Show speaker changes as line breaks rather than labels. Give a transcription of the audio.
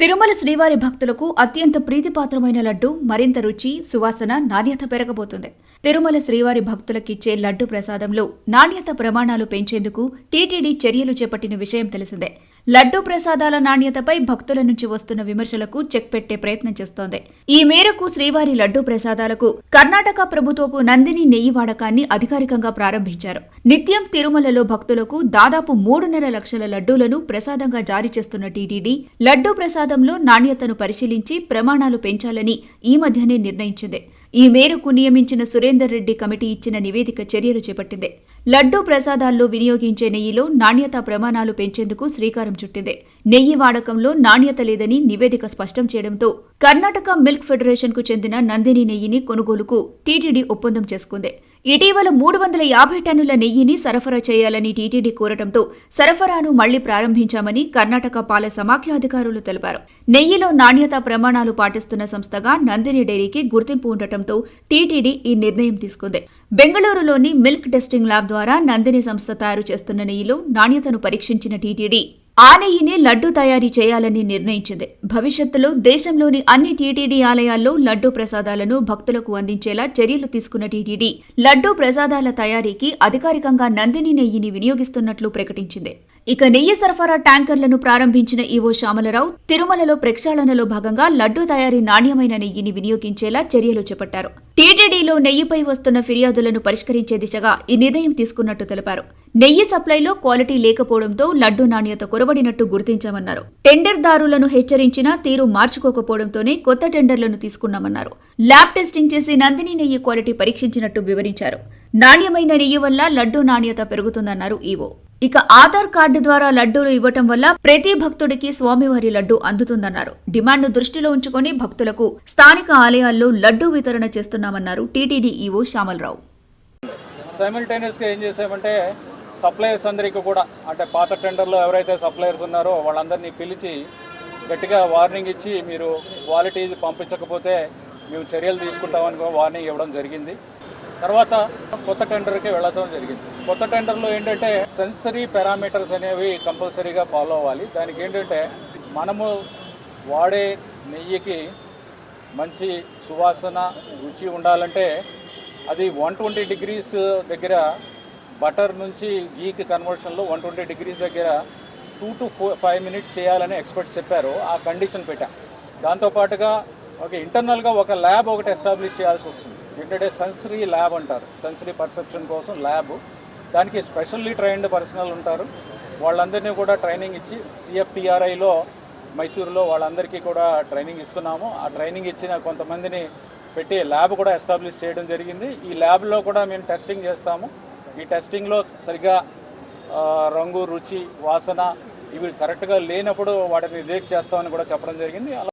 తిరుమల శ్రీవారి భక్తులకు అత్యంత ప్రీతిపాత్రమైన లడ్డు మరింత రుచి సువాసన నాణ్యత పెరగబోతుంది. తిరుమల శ్రీవారి భక్తులకిచ్చే లడ్డు ప్రసాదంలో నాణ్యత ప్రమాణాలు పెంచేందుకు టీటీడీ చర్యలు చేపట్టిన విషయం తెలిసిందే. లడ్డు ప్రసాదాల నాణ్యతపై భక్తుల నుంచి వస్తున్న విమర్శలకు చెక్ పెట్టే ప్రయత్నం చేస్తోంది. ఈ మేరకు శ్రీవారి లడ్డు ప్రసాదాలకు కర్ణాటక ప్రభుత్వపు నందిని నెయ్యి వాడకాన్ని అధికారికంగా ప్రారంభించారు. నిత్యం తిరుమలలో భక్తులకు దాదాపు మూడున్నర లక్షల లడ్డూలను ప్రసాదంగా జారీ చేస్తున్న టీటీడీ లడ్డూ ప్రసాదంలో నాణ్యతను పరిశీలించి ప్రమాణాలు పెంచాలని ఈ మధ్యనే నిర్ణయించింది. ఈ మేరకు నియమించిన సురేందర్ రెడ్డి కమిటీ ఇచ్చిన నివేదిక చర్యలు చేపట్టింది. లడ్డూ ప్రసాదాల్లో వినియోగించే నెయ్యిలో నాణ్యత ప్రమాణాలు పెంచేందుకు శ్రీకారం చుట్టింది. నెయ్యి వాడకంలో నాణ్యత లేదని నివేదిక స్పష్టం చేయడంతో కర్ణాటక మిల్క్ ఫెడరేషన్కు చెందిన నందిని నెయ్యిని కొనుగోలుకు టీటీడీ ఒప్పందం చేసుకుంది. ఇటీవల మూడు వందల యాభై టన్నుల నెయ్యిని సరఫరా చేయాలని టీటీడీ కోరటంతో సరఫరాను మళ్ళీ ప్రారంభించామని కర్ణాటక పాల సమాఖ్యాధికారులు తెలిపారు. నెయ్యిలో నాణ్యతా ప్రమాణాలు పాటిస్తున్న సంస్థగా నందిని డైరీకి గుర్తింపు ఉండటంతో టీటీడీ ఈ నిర్ణయం తీసుకుంది. బెంగళూరులోని మిల్క్ టెస్టింగ్ ల్యాబ్ ద్వారా నందిని సంస్థ తయారు చేస్తున్న నెయ్యిలో నాణ్యతను పరీక్షించిన టీటీడీ ఆ నెయ్యిని లడ్డు తయారీ చేయాలని నిర్ణయించింది. భవిష్యత్తులో దేశంలోని అన్ని టీటీడీ ఆలయాల్లో లడ్డు ప్రసాదాలను భక్తులకు అందించేలా చర్యలు తీసుకున్న టీటీడీ లడ్డు ప్రసాదాల తయారీకి అధికారికంగా నందిని నెయ్యిని వినియోగిస్తున్నట్లు ప్రకటించింది. ఇక నెయ్యి సరఫరా ట్యాంకర్లను ప్రారంభించిన ఈవో శ్యామలరావు తిరుమలలో ప్రక్షాళనలో భాగంగా లడ్డు తయారీ నాణ్యమైన నెయ్యిని వినియోగించేలా చర్యలు చేపట్టారు. టీటీడీలో నెయ్యిపై వస్తున్న ఫిర్యాదులను పరిష్కరించే దిశగా ఈ నిర్ణయం తీసుకున్నట్టు తెలిపారు. నెయ్యి సప్లైలో క్వాలిటీ లేకపోవడంతో లడ్డు నాణ్యత కొరబడినట్టు గుర్తించామన్నారు. టెండర్దారులను హెచ్చరించినా తీరు మార్చుకోకపోవడంతోనే కొత్త టెండర్లను తీసుకున్నామన్నారు. ల్యాబ్ టెస్టింగ్ చేసి నందిని నెయ్యి క్వాలిటీ పరీక్షించినట్టు వివరించారు. నాణ్యమైన నెయ్యి వల్ల లడ్డు నాణ్యత పెరుగుతుందన్నారు ఈవో. ఇక ఆధార్ కార్డు ద్వారా లడ్డూలు ఇవ్వటం వల్ల ప్రతి భక్తుడికి స్వామివారి లడ్డు అందుతుందన్నారు. డిమాండ్ను దృష్టిలో ఉంచుకొని భక్తులకు స్థానిక ఆలయాల్లో లడ్డూ వితరణ చేస్తున్నామన్నారు టీటీడీ ఈవో శ్యామలరావు.
సైమిల్టేనియస్గా ఏం చేసామంటే సప్లయర్స్ అందరికీ కూడా అంటే పాత టెండర్లో ఎవరైతే సప్లయర్స్ ఉన్నారో వాళ్ళందరినీ పిలిచి గట్టిగా వార్నింగ్ ఇచ్చి మీరు క్వాలిటీ పంపించకపోతే మేము చర్యలు తీసుకుంటామని వార్నింగ్ ఇవ్వడం జరిగింది. తర్వాత కొత్త టెండర్కి వెళ్ళడం జరిగింది. కొత్త టెండర్లో ఏంటంటే సెన్సరీ పారామీటర్స్ అనేవి కంపల్సరీగా ఫాలో అవ్వాలి. దానికి ఏంటంటే మనము వాడే నెయ్యికి మంచి సువాసన రుచి ఉండాలంటే అది వన్ ట్వంటీ డిగ్రీస్ దగ్గర బటర్ నుంచి గీకి కన్వర్షన్లో వన్ ట్వంటీ డిగ్రీస్ దగ్గర two to four five minutes చేయాలని ఎక్స్పర్ట్స్ చెప్పారు. ఆ కండిషన్ పెట్టాం. దాంతోపాటుగా ఓకే ఇంటర్నల్గా ఒక ల్యాబ్ ఒకటి ఎస్టాబ్లిష్ చేయాల్సి వస్తుంది. ఏంటంటే సెన్సరీ ల్యాబ్ అంటారు. సెన్సరీ పర్సెప్షన్ కోసం ల్యాబ్ దానికి స్పెషల్లీ ట్రైన్డ్ పర్సనల్ ఉంటారు. వాళ్ళందరినీ కూడా ట్రైనింగ్ ఇచ్చి సిఎఫ్టిఆర్ఐలో మైసూరులో వాళ్ళందరికీ కూడా ట్రైనింగ్ ఇస్తున్నాము. ఆ ట్రైనింగ్ ఇచ్చిన కొంతమందిని పెట్టి ల్యాబ్ కూడా ఎస్టాబ్లిష్ చేయడం జరిగింది. ఈ ల్యాబ్లో కూడా మేము టెస్టింగ్ చేస్తాము. ఈ టెస్టింగ్లో సరిగ్గా రంగు రుచి వాసన ఇవి కరెక్ట్గా లేనప్పుడు వాటిని రిజెక్ట్ చేస్తామని కూడా చెప్పడం జరిగింది.